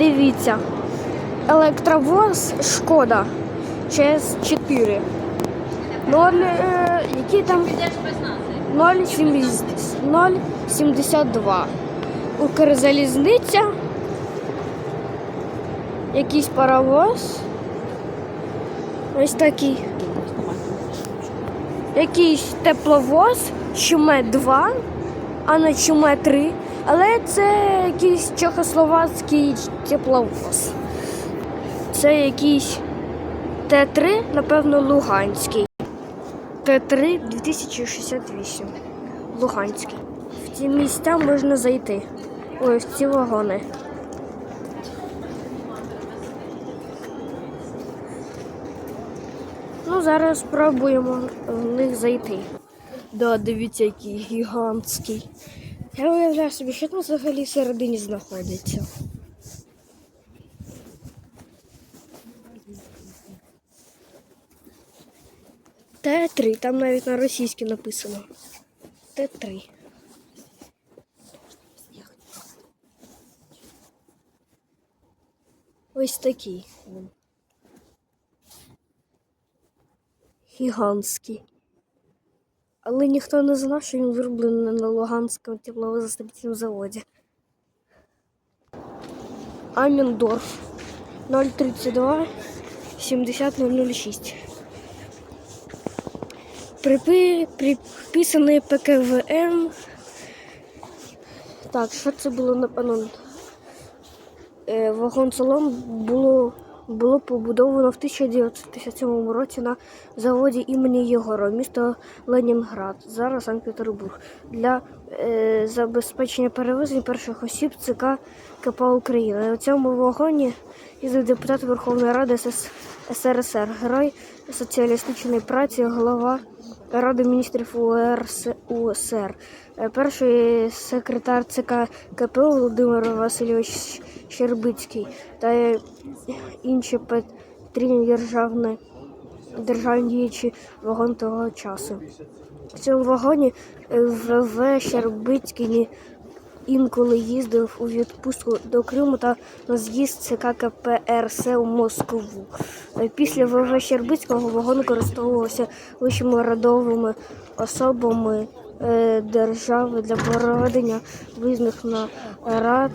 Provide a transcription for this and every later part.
Дивіться. Електровоз Шкода ЧС4. 0, е, які там 0,72. Укрзалізниця. Якийсь паровоз. Ось такий. Якийсь тепловоз, чуме 2, а не чуме 3. Але це якийсь чехословацький тепловоз. Це якийсь Т3, напевно, Луганський. Т3 2068. Луганський. В ці місця можна зайти. Ой, в ці вагони. Ну, зараз спробуємо в них зайти. Да, дивіться, який гігантський. Я уявляю собі, що там взагалі всередині знаходиться. Т3, там навіть на російській написано. Т3. Ось такий. Гігантський. Але ніхто не знав, що він вироблений на Луганському тепловозостроїтельному заводі. Аміндорф 032 70006. Припи... Приписаний ПКВМ. Так, що це було напевно? Е, Вагон салон було, було побудовано в 1957 році на заводі імені Єгора, місто Ленінград, зараз Санкт-Петербург, для е, забезпечення перевезень перших осіб ЦК КП України. У цьому вагоні їздив депутат Верховної Ради. СРСР, герой соціалістичної праці, голова Ради міністрів. УСР, Е, перший секретар ЦК КП Володимир Васильович Щербицький та е, інші потрібні державні, державні діячі вагон того часу. В цьому вагоні е, ВВ Щербицький інколи їздив у відпустку до Криму та на з'їзд ЦК КПРС у Москву. Е, Після ВВ Щербицького вагон використовувався вищими радовими особами е, держави для проведення виїзних нарад,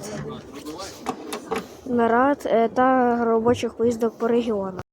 нарад е, та робочих поїздок по регіонах.